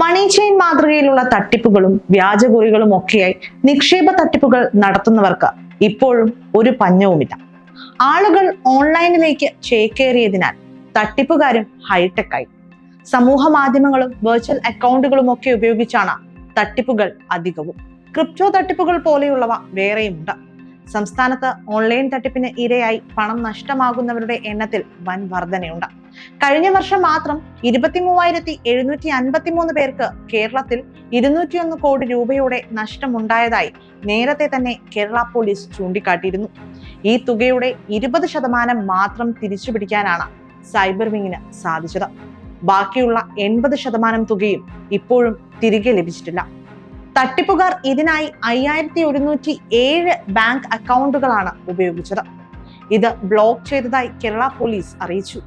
മണി chain മാതൃകയിലുള്ള തട്ടിപ്പുകളും വ്യാജകുറികളും ഒക്കെയായി നിക്ഷേപ തട്ടിപ്പുകൾ നടത്തുന്നവർക്ക് ഇപ്പോഴും ഒരു പഞ്ഞവുമില്ല. ആളുകൾ ഓൺലൈനിലേക്ക് ചേക്കേറിയതിനാൽ തട്ടിപ്പുകാരും ഹൈടെക്കായി സമൂഹ മാധ്യമങ്ങളും വെർച്വൽ അക്കൗണ്ടുകളും ഒക്കെ ഉപയോഗിച്ചാണ് തട്ടിപ്പുകൾ അധികവും. ക്രിപ്റ്റോ തട്ടിപ്പുകൾ പോലെയുള്ളവ വേറെയുമുണ്ട്. സംസ്ഥാനത്ത് ഓൺലൈൻ തട്ടിപ്പിന് ഇരയായി പണം നഷ്ടമാകുന്നവരുടെ എണ്ണത്തിൽ വൻ വർധനയുണ്ട്. കഴിഞ്ഞ വർഷം മാത്രം ഇരുപത്തി മൂവായിരത്തി എഴുന്നൂറ്റി അൻപത്തി മൂന്ന് പേർക്ക് കേരളത്തിൽ ഇരുന്നൂറ്റിയൊന്ന് കോടി രൂപയുടെ നഷ്ടമുണ്ടായതായി നേരത്തെ തന്നെ കേരള പോലീസ് ചൂണ്ടിക്കാട്ടിയിരുന്നു. ഈ തുകയുടെ ഇരുപത് ശതമാനം മാത്രം തിരിച്ചു പിടിക്കാനാണ് സൈബർ വിങ്ങിന് സാധിച്ചത്. ബാക്കിയുള്ള എൺപത് ശതമാനം തുകയും ഇപ്പോഴും തിരികെ ലഭിച്ചിട്ടില്ല. തട്ടിപ്പുകാർ ഇതിനായി അയ്യായിരത്തി ഒരുന്നൂറ്റി ഏഴ് ബാങ്ക് അക്കൗണ്ടുകളാണ് ഉപയോഗിച്ചത്. ഇത് ബ്ലോക്ക് ചെയ്തതായി കേരള പോലീസ് അറിയിച്ചു.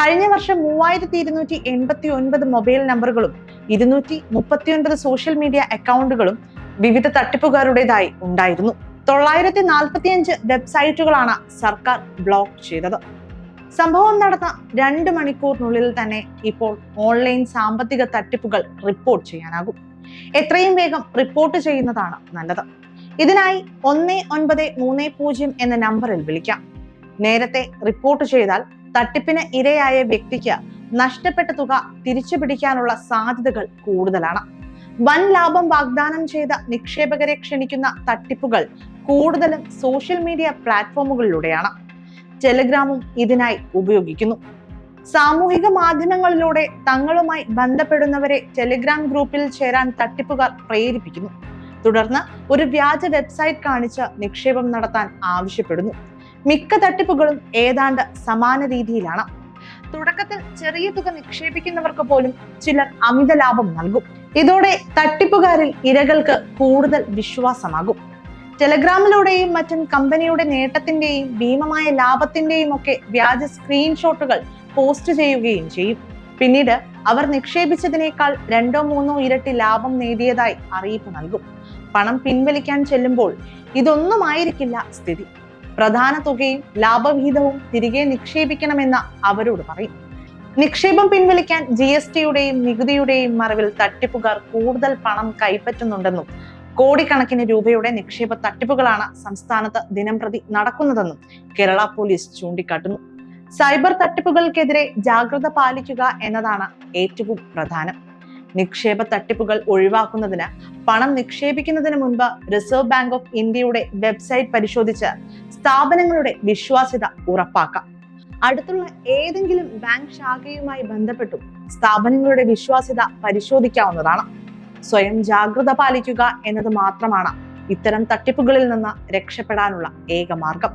കഴിഞ്ഞ വർഷം മൂവായിരത്തി ഇരുന്നൂറ്റി എൺപത്തി ഒൻപത് മൊബൈൽ നമ്പറുകളും ഇരുന്നൂറ്റി മുപ്പത്തി ഒൻപത് സോഷ്യൽ മീഡിയ അക്കൗണ്ടുകളും വിവിധ തട്ടിപ്പുകാരുടേതായി ഉണ്ടായിരുന്നു. തൊള്ളായിരത്തി നാൽപ്പത്തിയഞ്ച് വെബ്സൈറ്റുകളാണ് സർക്കാർ ബ്ലോക്ക് ചെയ്തത്. സംഭവം നടന്ന രണ്ട് മണിക്കൂറിനുള്ളിൽ തന്നെ ഇപ്പോൾ ഓൺലൈൻ സാമ്പത്തിക തട്ടിപ്പുകൾ റിപ്പോർട്ട് ചെയ്യാനാകും. എത്രയും വേഗം റിപ്പോർട്ട് ചെയ്യുന്നതാണ് നല്ലത്. ഇതിനായി ഒന്ന് ഒൻപത് മൂന്ന് പൂജ്യം എന്ന നമ്പറിൽ വിളിക്കാം. നേരത്തെ റിപ്പോർട്ട് ചെയ്താൽ തട്ടിപ്പിന് ഇരയായ വ്യക്തിക്ക് നഷ്ടപ്പെട്ട തുക തിരിച്ചു പിടിക്കാനുള്ള സാധ്യതകൾ കൂടുതലാണ്. വൻ ലാഭം വാഗ്ദാനം ചെയ്ത നിക്ഷേപകരെ ക്ഷണിക്കുന്ന തട്ടിപ്പുകൾ കൂടുതലും സോഷ്യൽ മീഡിയ പ്ലാറ്റ്ഫോമുകളിലൂടെയാണ്. ടെലഗ്രാമും ഇതിനായി ഉപയോഗിക്കുന്നു. സാമൂഹിക മാധ്യമങ്ങളിലൂടെ തങ്ങളുമായി ബന്ധപ്പെടുന്നവരെ ടെലിഗ്രാം ഗ്രൂപ്പിൽ ചേരാൻ തട്ടിപ്പുകാർ പ്രേരിപ്പിക്കുന്നു. തുടർന്ന് ഒരു വ്യാജ വെബ്സൈറ്റ് കാണിച്ച് നിക്ഷേപം നടത്താൻ ആവശ്യപ്പെടുന്നു. മിക്ക തട്ടിപ്പുകളും ഏതാണ്ട് സമാന രീതിയിലാണ്. തുടക്കത്തിൽ ചെറിയ തുക നിക്ഷേപിക്കുന്നവർക്ക് പോലും ചിലർ അമിത ലാഭം നൽകും. ഇതോടെ തട്ടിപ്പുകാരിൽ ഇരകൾക്ക് കൂടുതൽ വിശ്വാസമാകും. ടെലഗ്രാമിലൂടെയും മറ്റും കമ്പനിയുടെ നേട്ടത്തിന്റെയും ഭീമമായ ലാഭത്തിന്റെയും ഒക്കെ വ്യാജ സ്ക്രീൻഷോട്ടുകൾ പോസ്റ്റ് ചെയ്യുകയും ചെയ്യും. പിന്നീട് അവർ നിക്ഷേപിച്ചതിനേക്കാൾ രണ്ടോ മൂന്നോ ഇരട്ടി ലാഭം നേടിയതായി അറിയിപ്പ് നൽകും. പണം പിൻവലിക്കാൻ ചെല്ലുമ്പോൾ ഇതൊന്നുമായിരിക്കില്ല സ്ഥിതി. പ്രധാന തുകയും ലാഭവിഹിതവും തിരികെ നിക്ഷേപിക്കണമെന്ന് അവരോട് പറയും നിക്ഷേപം പിൻവലിക്കാൻ ജി എസ് ടിയുടെയും നികുതിയുടെയും മറവിൽ തട്ടിപ്പുകാർ കൂടുതൽ പണം കൈപ്പറ്റുന്നുണ്ടെന്നും കോടിക്കണക്കിന് രൂപയുടെ നിക്ഷേപ തട്ടിപ്പുകളാണ് സംസ്ഥാനത്ത് ദിനംപ്രതി നടക്കുന്നതെന്നും കേരള പോലീസ് ചൂണ്ടിക്കാട്ടുന്നു. സൈബർ തട്ടിപ്പുകൾക്കെതിരെ ജാഗ്രത പാലിക്കുക എന്നതാണ് ഏറ്റവും പ്രധാനം. നിക്ഷേപ തട്ടിപ്പുകൾ ഒഴിവാക്കുന്നതിന് പണം നിക്ഷേപിക്കുന്നതിന് മുൻപ് റിസർവ് ബാങ്ക് ഓഫ് ഇന്ത്യയുടെ വെബ്സൈറ്റ് പരിശോധിച്ച് സ്ഥാപനങ്ങളുടെ വിശ്വാസ്യത ഉറപ്പാക്കാം. അടുത്തുള്ള ഏതെങ്കിലും ബാങ്ക് ശാഖയുമായി ബന്ധപ്പെട്ടും സ്ഥാപനങ്ങളുടെ വിശ്വാസ്യത പരിശോധിക്കാവുന്നതാണ്. സ്വയം ജാഗ്രത പാലിക്കുക എന്നത് മാത്രമാണ് ഇത്തരം തട്ടിപ്പുകളിൽ നിന്ന് രക്ഷപ്പെടാനുള്ള ഏക മാർഗം.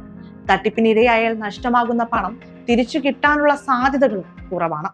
തട്ടിപ്പിനിരയായാൽ നഷ്ടമാകുന്ന പണം തിരിച്ചു കിട്ടാനുള്ള സാധ്യതകളും കുറവാണ്.